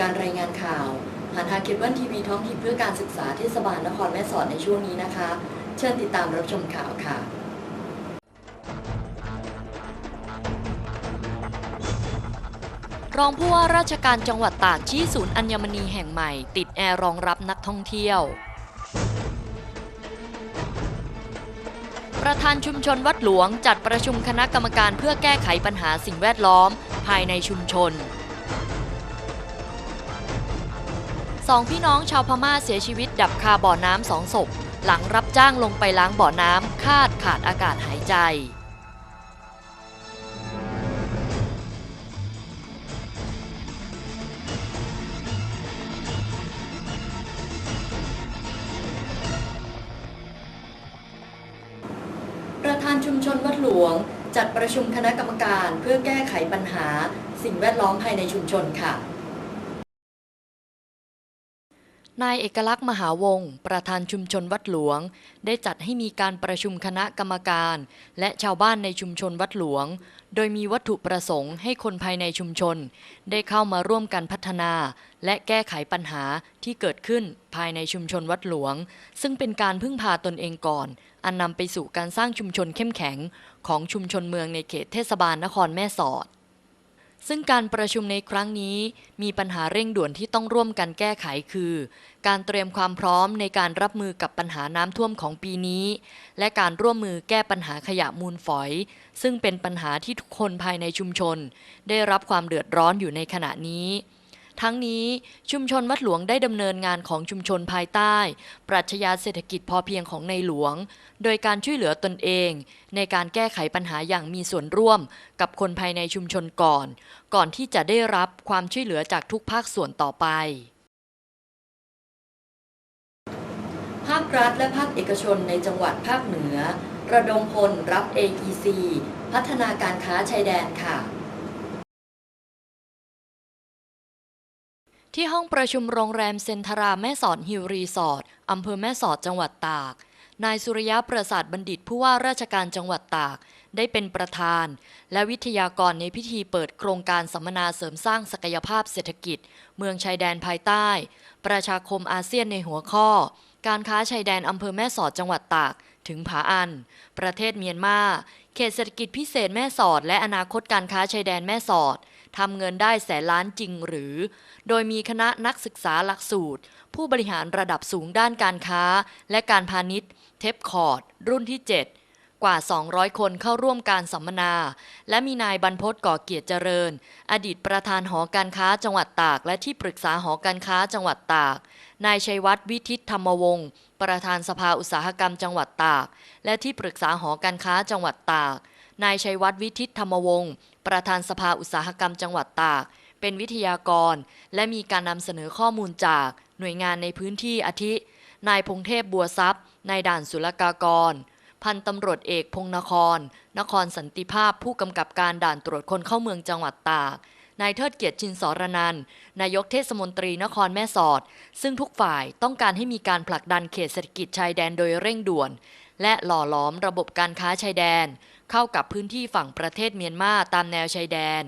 การรายงานข่าวผ่านทางเคเบิลทีวีท้องถิ่นเพื่อการศึกษาเทศบาลนครแม่สอดในช่วงนี้นะคะ เชิญติดตามรับชมข่าวค่ะรองผู้ว่าราชการจังหวัดตากชี้ศูนย์อัญมณีแห่งใหม่ ติดแอร์รองรับนักท่องเที่ยว ประธานชุมชนวัดหลวงจัดประชุมคณะกรรมการเพื่อแก้ไขปัญหาสิ่งแวดล้อม ภายในชุมชน สองพี่น้องชาวพม่าเสียชีวิตดับคาบ่อน้ำสองศพ หลังรับจ้างลงไปล้างบ่อน้ำคาดขาดอากาศหายใจประธานชุมชนวัดหลวง จัดประชุมคณะกรรมการเพื่อแก้ไขปัญหา สิ่งแวดล้อมภายในชุมชนค่ะ นายเอกลักษณ์มหาวงศ์ประธานชุมชนวัดหลวง ได้จัดให้มีการประชุมคณะกรรมการ และชาวบ้านในชุมชนวัดหลวง โดยมีวัตถุประสงค์ให้คนภายในชุมชน ได้เข้ามาร่วมกันพัฒนา และแก้ไขปัญหาที่เกิดขึ้นภายในชุมชนวัดหลวง ซึ่งเป็นการพึ่งพาตนเองก่อน อันนำไปสู่การสร้างชุมชนเข้มแข็ง ของชุมชนเมืองในเขตเทศบาลนครแม่สอด ซึ่งการประชุมในครั้งนี้มีปัญหาเร่งด่วนที่ต้องร่วมกันแก้ไขคือ การเตรียมความพร้อมในการรับมือกับปัญหาน้ำท่วมของปีนี้ และการร่วมมือแก้ปัญหาขยะมูลฝอย ซึ่งเป็นปัญหาที่ทุกคนภายในชุมชน ได้รับความเดือดร้อนอยู่ในขณะนี้ ทั้งนี้ชุมชนวัดหลวงได้ดำเนินงานของชุมชนภายใต้ ปรัชญาเศรษฐกิจพอเพียงของในหลวง โดยการช่วยเหลือตนเอง ในการแก้ไขปัญหาอย่างมีส่วนร่วม กับคนภายในชุมชนก่อน ก่อนที่จะได้รับความช่วยเหลือจากทุกภาคส่วนต่อไปภาครัฐและภาคเอกชนในจังหวัดภาคเหนือ ระดมพลรับ AEC พัฒนาการค้าชายแดนค่ะ ที่ห้องประชุมโรงแรมเซนทราแม่สอดฮิลรีสอร์ทอำเภอแม่สอดจังหวัดตาก นายสุริยะประสาทบัณฑิตผู้ว่าราชการจังหวัดตาก ได้เป็นประธาน และวิทยากรในพิธีเปิดโครงการสัมมนาเสริมสร้างศักยภาพเศรษฐกิจ เมืองชายแดนภายใต้ ประชาคมอาเซียนในหัวข้อ การค้าชายแดนอำเภอแม่สอดจังหวัดตาก ถึงผาอัน ประเทศเมียนมา เขตเศรษฐกิจพิเศษแม่สอด และอนาคตการค้าชายแดนแม่สอด ทำเงินได้แสนล้านจริงหรือ โดยมีคณะนักศึกษาหลักสูตร ผู้บริหารระดับสูงด้านการค้า และการพาณิชย์ เทปคอร์ด รุ่นที่ 7 กว่า 200 คนเข้าร่วมการสัมมนา และมีนายบรรพตก่อเกียรติเจริญ อดีตประธานหอการค้าจังหวัดตาก และที่ปรึกษาหอการค้าจังหวัดตาก นายชัยวัฒน์วิทิตธรรมวงศ์ประธานสภาอุตสาหกรรมจังหวัดตาก และที่ปรึกษาหอการค้าจังหวัดตาก นายชัยวัฒน์วิทิตธรรมวงศ์ประธานสภาอุตสาหกรรมจังหวัดตาก เป็นวิทยากร และมีการนำเสนอข้อมูลจากหน่วยงานในพื้นที่อาทิ นายพงเทพบัวทรัพย์นายด่านศุลกากร พันตำรวจเอกพงนคร นครสันติภาพผู้กำกับการด่านตรวจคนเข้าเมืองจังหวัดตากนายเทิดเกียรติชินสรนันนายกเทศมนตรีนครแม่สอด ซึ่งทุกฝ่ายต้องการให้มีการผลักดันเขตเศรษฐกิจชายแดนโดยเร่งด่วน และหล่อหลอมระบบการค้าชายแดน เข้ากับพื้นที่ฝั่งประเทศเมียนมาตามแนวชายแดน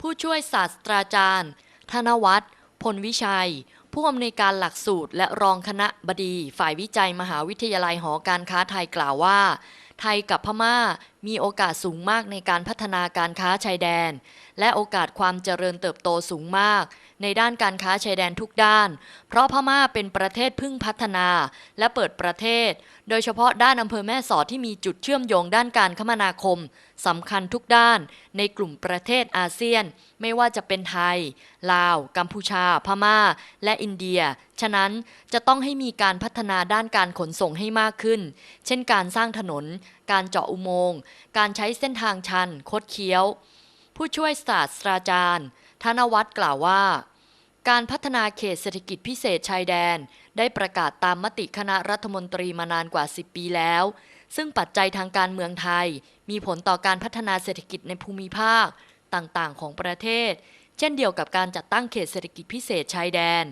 ผู้ช่วยศาสตราจารย์ ธนวัฒน์พลวิชัย ผู้อำนวยการหลักสูตรและรองคณะบดี ฝ่ายวิจัยมหาวิทยาลัยหอการค้าไทยกล่าวว่า ไทยกับพม่ามีโอกาสสูงมากในการพัฒนาการค้าชายแดน และโอกาสความเจริญเติบโตสูงมาก ในด้านการค้าชายแดนทุกด้าน เพราะพม่าเป็นประเทศพึ่งพัฒนา และเปิดประเทศ โดยเฉพาะด้านอำเภอแม่สอดที่มีจุดเชื่อมโยงด้านการคมนาคมสำคัญทุกด้าน ในกลุ่มประเทศอาเซียน ไม่ว่าจะเป็นไทย ลาว กัมพูชา พม่า และอินเดีย ฉะนั้นจะต้องให้มีการพัฒนาด้านการขนส่งให้มากขึ้น เช่นการสร้างถนน การเจาะอุโมงค์ การใช้เส้นทางชัน คดเคี้ยว ผู้ช่วยศาสตราจารย์ ธนวัฒน์กล่าวว่า การพัฒนาเขตเศรษฐกิจพิเศษชายแดน ได้ประกาศตามมติคณะรัฐมนตรีมานานกว่า 10 ปีแล้ว ซึ่งปัจจัยทางการเมืองไทย มีผลต่อการพัฒนาเศรษฐกิจในภูมิภาคต่างๆ ของประเทศ เช่นเดียวกับการจัดตั้งเขตเศรษฐกิจพิเศษชายแดน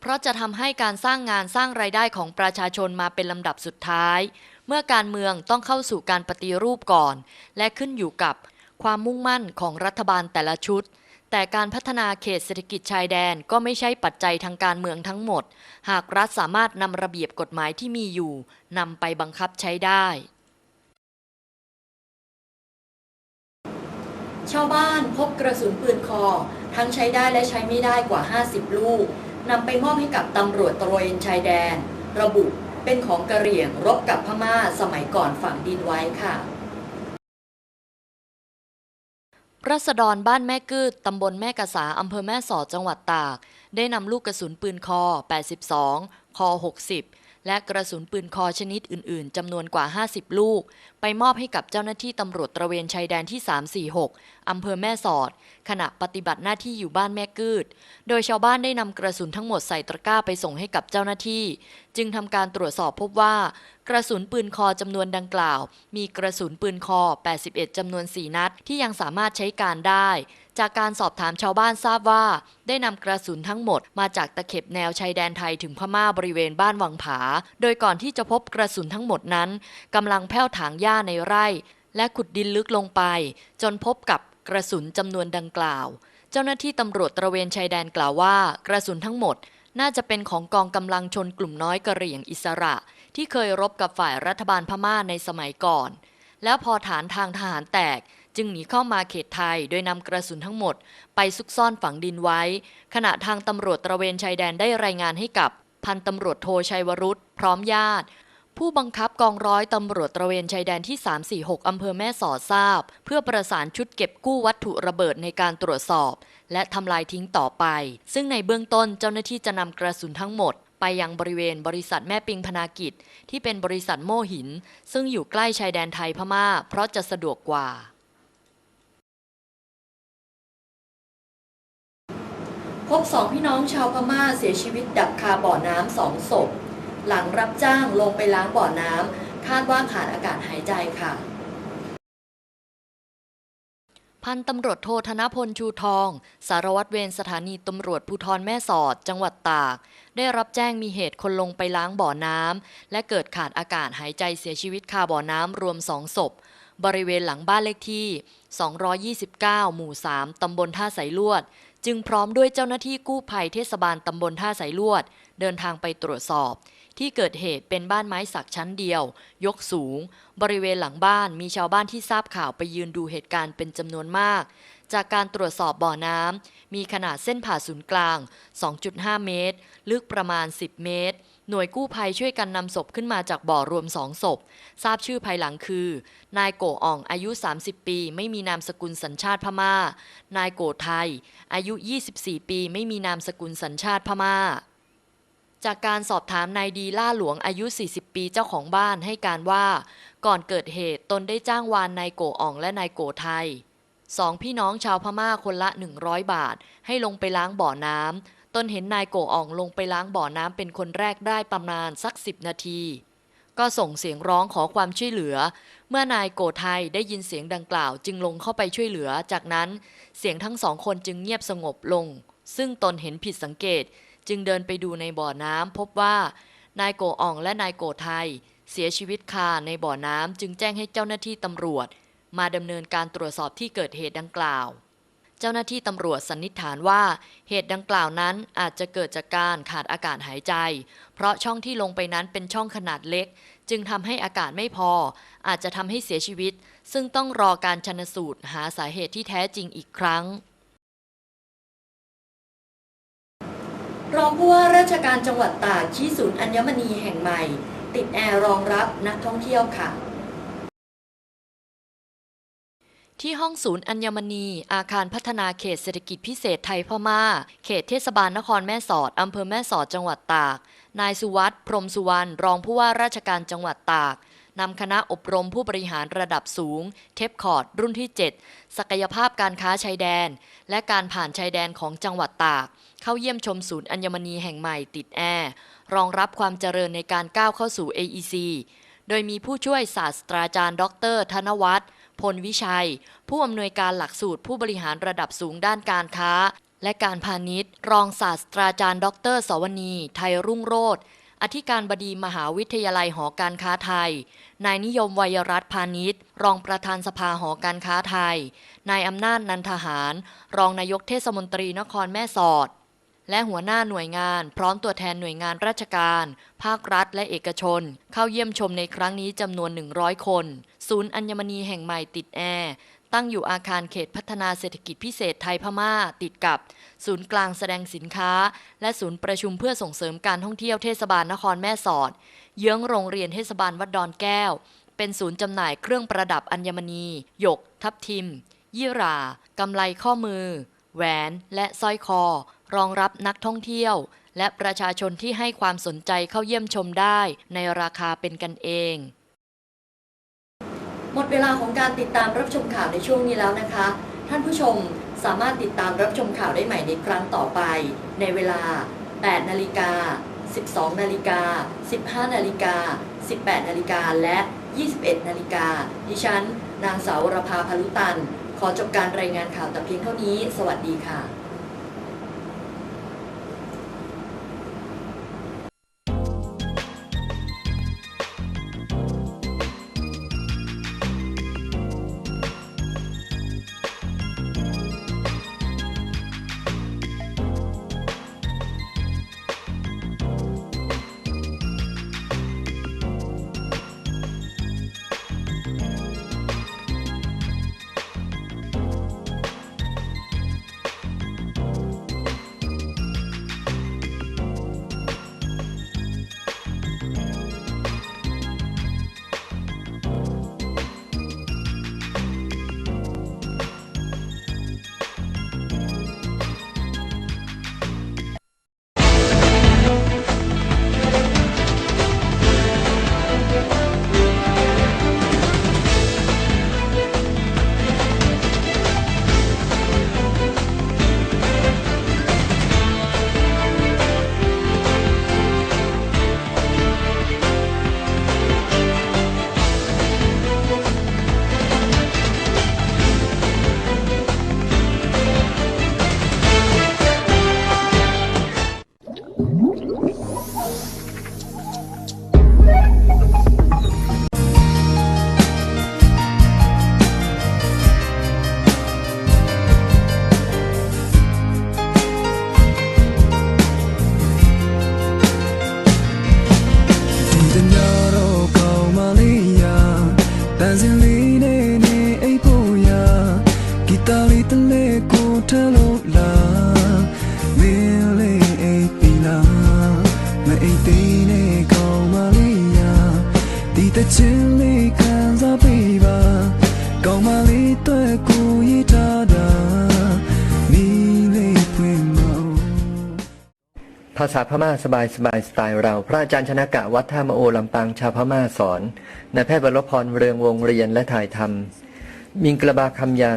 เพราะจะทำให้การสร้างงานสร้างรายได้ของประชาชนมาเป็นลำดับสุดท้าย เมื่อการเมืองต้องเข้าสู่การปฏิรูปก่อน และขึ้นอยู่กับ ความมุ่งมั่นของรัฐบาลแต่ละชุด แต่การพัฒนาเขตเศรษฐกิจชายแดนก็ไม่ใช่ปัจจัยทางการเมืองทั้งหมด หากรัฐสามารถนำระเบียบกฎหมายที่มีอยู่นำไปบังคับใช้ได้ ชาวบ้านพบกระสุนปืนคอ ทั้งใช้ได้และใช้ไม่ได้กว่า 50 ลูกนำไปมอบให้กับตำรวจตระเวนชายแดน ระบุเป็นของกระเหรี่ยงรบกับพม่าสมัยก่อนฝังดินไว้ค่ะ รัษฎรบ้านแม่กืดตำบลแม่กะสาอำเภอแม่สอดจังหวัดตาก ได้นำลูกกระสุนปืนคอ 82 คอ 60 และกระสุนปืนคอชนิดอื่น ๆ จำนวนกว่า 50 ลูก ไปมอบให้กับเจ้าหน้าที่ตำรวจตระเวนชายแดนที่ 346 อำเภอแม่สอด ขณะปฏิบัติหน้าที่อยู่บ้านแม่กืด โดยชาวบ้านได้นำกระสุนทั้งหมดใส่ตะกร้าไปส่งให้กับเจ้าหน้าที่ จึงทำการตรวจสอบพบว่า กระสุนปืนคอจำนวนดังกล่าว มีกระสุนปืนคอ 81จำนวน 4 นัดที่ยังสามารถใช้การได้ จากการสอบถามชาวบ้านทราบว่า ได้นำกระสุนทั้งหมดมาจากตะเข็บแนวชายแดนไทยถึงพม่าบริเวณบ้านวังผา โดยก่อนที่จะพบกระสุนทั้งหมดนั้นกำลังแผ้วถางหญ้าในไร่ และขุดดินลึกลงไป จนพบกับกระสุนจำนวนดังกล่าว เจ้าหน้าที่ตำรวจตระเวนชายแดนกล่าวว่า กระสุนทั้งหมดน่าจะเป็นของกองกำลังชนกลุ่มน้อยกะเหรี่ยงอิสระ ที่เคยรบกับฝ่ายรัฐบาลพม่าในสมัยก่อน แล้วพอฐานทางทหารแตก จึงหนีเข้ามาเขตไทยโดยนำกระสุนทั้งหมด ไปซุกซ่อนฝังดินไว้ ขณะทางตำรวจตระเวนชายแดนได้รายงานให้กับ พันตำรวจโทชัยวรุษพร้อมญาติ ผู้บังคับกองร้อยตำรวจตระเวนชายแดนที่ 346 อำเภอแม่สอดทราบ เพื่อประสานชุดเก็บกู้วัตถุระเบิดในการตรวจสอบ และทำลายทิ้งต่อไป ซึ่งในเบื้องต้นเจ้าหน้าที่จะนำกระสุนทั้งหมดไปยังบริเวณบริษัทแม่ปิงพนากิจ ที่เป็นบริษัทโม่หิน ซึ่งอยู่ใกล้ชายแดนไทยพม่า เพราะจะสะดวกกว่า พบสองพี่น้องชาวพม่าเสียชีวิตดับคาบ่อน้ำสองศพ หลังรับจ้างลงไปล้างบ่อน้ำคาดว่าขาดอากาศหายใจค่ะ พันตำรวจโทธนพลชูทอง สารวัตรเวรสถานีตำรวจภูธรแม่สอด จังหวัดตาก ได้รับแจ้งมีเหตุคนลงไปล้างบ่อน้ำและเกิดขาดอากาศหายใจเสียชีวิตคาบ่อน้ำรวมสองศพบริเวณหลังบ้านเลขที่ 229 หมู่ 3 ตำบลท่าสายลวด จึงพร้อมด้วยเจ้าหน้าที่กู้ภัยเทศบาลตำบลท่าสายลวด เดินทางไปตรวจสอบ ที่เกิดเหตุเป็นบ้านไม้สักชั้นเดียว ยกสูง บริเวณหลังบ้านมีชาวบ้านที่ทราบข่าวไปยืนดูเหตุการณ์เป็นจำนวนมาก จากการตรวจสอบบ่อน้ำมีขนาดเส้นผ่าศูนย์กลาง 2.5 เมตร ลึกประมาณ 10 เมตร หน่วยกู้ภัยช่วยกันนำศพขึ้นมาจากบ่อรวมสองศพ ทราบชื่อภายหลังคือ นายโกอ่องอายุ 30 ปี ไม่มีนามสกุลสัญชาติพม่า นายโกไทย อายุ 24 ปี ไม่มีนามสกุลสัญชาติพม่าจากการสอบถามนายดีล่าหลวงอายุ 40 ปีเจ้าของบ้านให้การว่า ก่อนเกิดเหตุตนได้จ้างวานนายโกอ่องและนายโกไทย สองพี่น้องชาวพม่าคนละ 100 บาท ให้ลงไปล้างบ่อน้ำตนเห็นนายโกอ่องลงไปล้างบ่อน้ำเป็นคนแรกได้ประมาณสัก10นาที ก็ส่งเสียงร้องขอความช่วยเหลือ เมื่อนายโกไทยได้ยินเสียงดังกล่าวจึงลงเข้าไปช่วยเหลือ จากนั้นเสียงทั้งสองคนจึงเงียบสงบลง ซึ่งตนเห็นผิดสังเกต จึงเดินไปดูในบ่อน้ำพบว่านายโกอ่องและนายโกไทย เสียชีวิตคาในบ่อน้ำจึงแจ้งให้เจ้าหน้าที่ตำรวจ มาดำเนินการตรวจสอบที่เกิดเหตุดังกล่าว เจ้าหน้าที่ตำรวจสันนิษฐานว่า เหตุดังกล่าวนั้นอาจจะเกิดจากการขาดอากาศหายใจ เพราะช่องที่ลงไปนั้นเป็นช่องขนาดเล็ก จึงทำให้อากาศไม่พอ อาจจะทำให้เสียชีวิต ซึ่งต้องรอการชันสูตรหาสาเหตุที่แท้จริงอีกครั้งรองผู้ว่าราชการจังหวัดตากชี้ศูนย์อัญมณีแห่งใหม่ ติดแอร์รองรับนักท่องเที่ยวค่ะ ที่ห้องศูนย์อัญมณี อาคารพัฒนาเขตเศรษฐกิจพิเศษไทยพม่า เขตเทศบาลนครแม่สอดอำเภอแม่สอดจังหวัดตาก นายสุวัสด์พรหมสุวรรณรองผู้ว่าราชการจังหวัดตากนำคณะอบรมผู้บริหารระดับสูง เทปคอร์ดรุ่นที่ 7 ศักยภาพการค้าชายแดน และการผ่านชายแดนของจังหวัดตาก เข้าเยี่ยมชมศูนย์อัญมณีแห่งใหม่ติดแอร์รองรับความเจริญในการก้าวเข้าสู่ AEC โดยมีผู้ช่วยศาสตราจารย์ ดร ธนวัฒน์ พลวิชัย ผู้อำนวยการหลักสูตรผู้บริหารระดับสูงด้านการค้า และการพาณิชย์ รองศาสตราจารย์ ดร สวนี ไทยรุ่งโรธอธิการบดีมหาวิทยาลัยหอการค้าไทย นายนิยมวัยรัตพาณิชย์ รองประธานสภาหอการค้าไทย นายอำนาจนันทหาร รองนายกเทศมนตรีนครแม่สอด และหัวหน้าหน่วยงาน พร้อมตัวแทนหน่วยงานราชการ ภาครัฐและเอกชน เข้าเยี่ยมชมในครั้งนี้จำนวน 100 คน ศูนย์อัญมณีแห่งใหม่ติดแอร์ตั้งอยู่อาคารเขตพัฒนาเศรษฐกิจพิเศษไทยพม่าติดกับ ศูนย์กลางแสดงสินค้า และศูนย์ประชุมเพื่อส่งเสริมการท่องเที่ยวเทศบาลนครแม่สอด เยื้องโรงเรียนเทศบาลวัดดอนแก้ว เป็นศูนย์จำหน่ายเครื่องประดับอัญมณี หยก ทับทิม ยี่หรากำไลข้อมือ แหวน และสร้อยคอ รองรับนักท่องเที่ยว และประชาชนที่ให้ความสนใจเข้าเยี่ยมชมได้ ในราคาเป็นกันเอง หมดเวลาของการติดตามรับชมข่าวในช่วงนี้แล้วนะคะ ท่านผู้ชมสามารถติดตามรับชมข่าวได้ใหม่ในครั้งต่อไป ในเวลา 8 นาฬิกา 12 นาฬิกา 15 นาฬิกา 18 นาฬิกา และ 21 นาฬิกา ดิฉัน นางสาวรภาพาลุตัน ขอจบการรายงานข่าวแต่เพียงเท่านี้ สวัสดีค่ะ Uhum. ภาษาพม่าสบายสบายสไตล์เรา พระอาจารย์ชนะกะวัดท่ามโอลำปางชาวพม่าสอนนายแพทย์บรพรเรืองวงเรียนและถ่ายทำมิงกระบาคำยา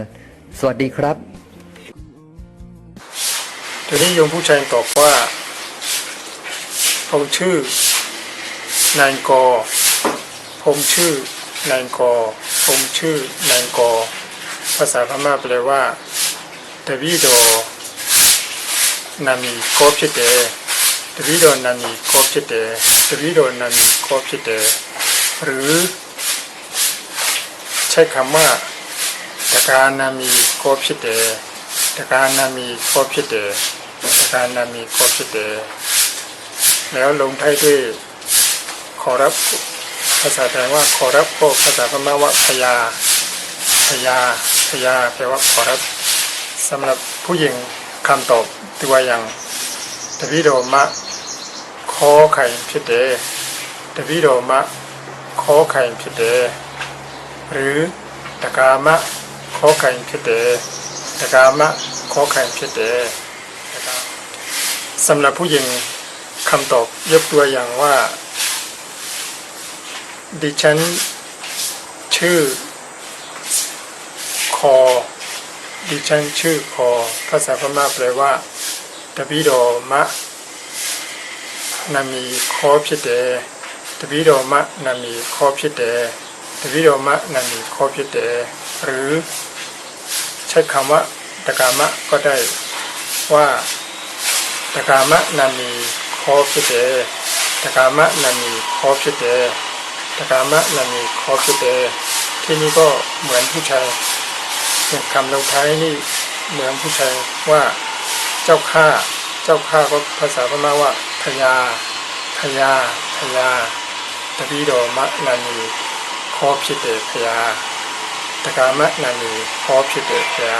สวัสดีครับทีนี้โยมผู้ชายตอบว่าเอาชื่อนายกอผมชื่อนายกอผมชื่อนายกอภาษาพม่าแปลว่าเดวิโดนามีโกบชิเต ตรีโดนานิโคบชิเตตรีโดนานิโคบชิเตหรือ ใช้คำว่าตะการนามีโคบชิเตตะการนามีโคบชิเตตะการนามีโคบชิเตแล้วลงท้ายด้วยขอรับภาษาไทยว่าขอรับโภคภาษาพม่าว่าพยาพยาพยาแปลว่าขอรับสำหรับผู้หญิงคำตอบตัวอย่าง ด ပိတော်မခေါ်ခိုင်ဖြစ်တယ်တပိတော်မခေါ်ခိုင်ဖြစ်တယ်หรือตกามะခေါ်ခိုင်ဖြစ်တယ်ตกามะခေါ်ခိုင်ဖြစ်တယ်นะครับสำหรับผู้หญิงคำตอบยกตัวอย่างว่า ดิฉันชื่อ คอ ดิฉันชื่อคอ ภาษาพม่าแปลว่า ตบิโดมะ นามีคอဖြစ်တယ်တပိတော်မနာမည်ခေါ်ဖြစ်တယ်တပိတော်မနာမည်ခေါ်ဖြစ်တယ်หรือใช้คำว่าตกามะก็ได้ว่าตกามะนามีခေါ်ဖြစ်တယ်ตกามะนามีခေါ်ဖြစ်တယ်ตกามะนามีခေါ်ဖြစ်တယ်ที่นี่ก็เหมือนผู้ชายอย่างคำลงท้ายนี่เหมือนผู้ชายว่า เจ้าข้าเจ้าข้าก็ภาษาพม่าว่าพญาพญาพญาตะวีโดมะนานีคอพิเตพญาตะกามะนานีคอพิเตพยา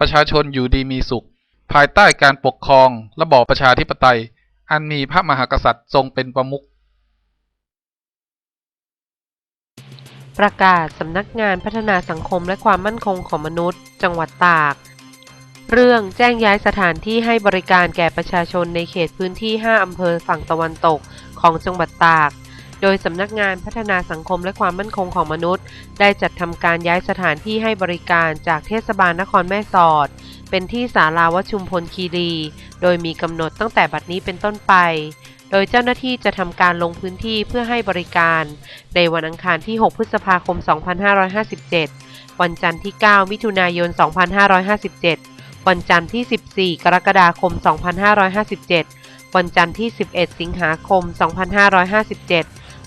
ประชาชนอยู่ดีมีสุข ภายใต้การปกครองระบอบประชาธิปไตย อันมีพระมหากษัตริย์ทรงเป็นประมุขประกาศสำนักงานพัฒนาสังคมและความมั่นคงของมนุษย์ จังหวัดตาก เรื่องแจ้งย้ายสถานที่ให้บริการแก่ประชาชนในเขตพื้นที่ 5 อำเภอฝั่งตะวันตกของจังหวัดตาก โดยสำนักงานพัฒนาสังคมและความมั่นคงของมนุษย์ ได้จัดทำการย้ายสถานที่ให้บริการจากเทศบาลนครแม่สอด เป็นที่ศาลาวชุมพลคีรี โดยมีกำหนดตั้งแต่บัดนี้เป็นต้นไป โดยเจ้าหน้าที่จะทำการลงพื้นที่เพื่อให้บริการ ในวันอังคารที่ 6 พฤษภาคม 2557 วันจันทร์ที่ 9 มิถุนายน 2557 วันจันทร์ที่ 14 กรกฎาคม 2557 วันจันทร์ที่ 11 สิงหาคม 2557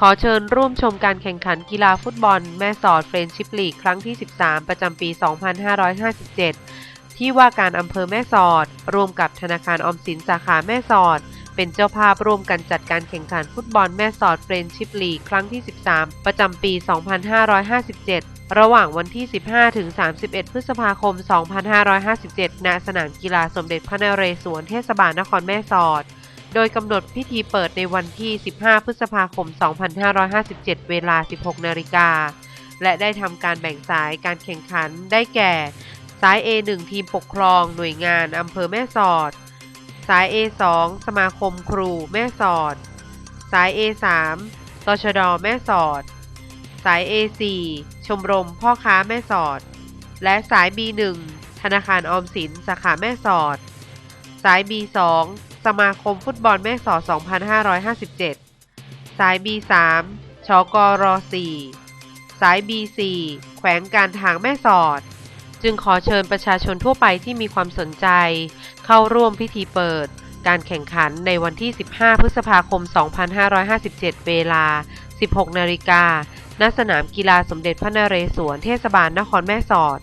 ขอเชิญร่วมชมการแข่งขันกีฬาฟุตบอล แม่สอดเฟรนชิพลีกครั้งที่ 13 ประจำปี 2557 ที่ว่าการอำเภอแม่สอด ร่วมกับธนาคารออมสินสาขาแม่สอด เป็นเจ้าภาพร่วมกันจัดการแข่งขันฟุตบอลแม่สอดเฟรนชิพลีกครั้งที่ 13 ประจำปี 2557 ระหว่างวันที่ 15 ถึง 31 พฤษภาคม 2557 ณ สนามกีฬาสมเด็จพระนเรศวรเทศบาลนครแม่สอด โดยกำหนดพิธีเปิดในวันที่ 15 พฤษภาคม 2557 เวลา 16 นาฬิกา และได้ทำการแบ่งสายการแข่งขันได้แก่ สาย A1 ทีมปกครอง หน่วยงานอำเภอแม่สอด สาย A2 สมาคมครูแม่สอด สาย A3 ตชดแม่สอด สาย A4 ชมรมพ่อค้าแม่สอด และสาย B1 ธนาคารออมสินสาขาแม่สอด สาย B2 สมาคมฟุตบอลแม่สอด 2557 สาย B3 ชกร4สาย B4 แขวงการทางแม่สอด จึงขอเชิญประชาชนทั่วไปที่มีความสนใจ เข้าร่วมพิธีเปิด การแข่งขันในวันที่ 15 พฤษภาคม 2557 เวลา 16 นาฬิกาณสนามกีฬาสมเด็จพระนเรศวรเทศบาลนครแม่สอด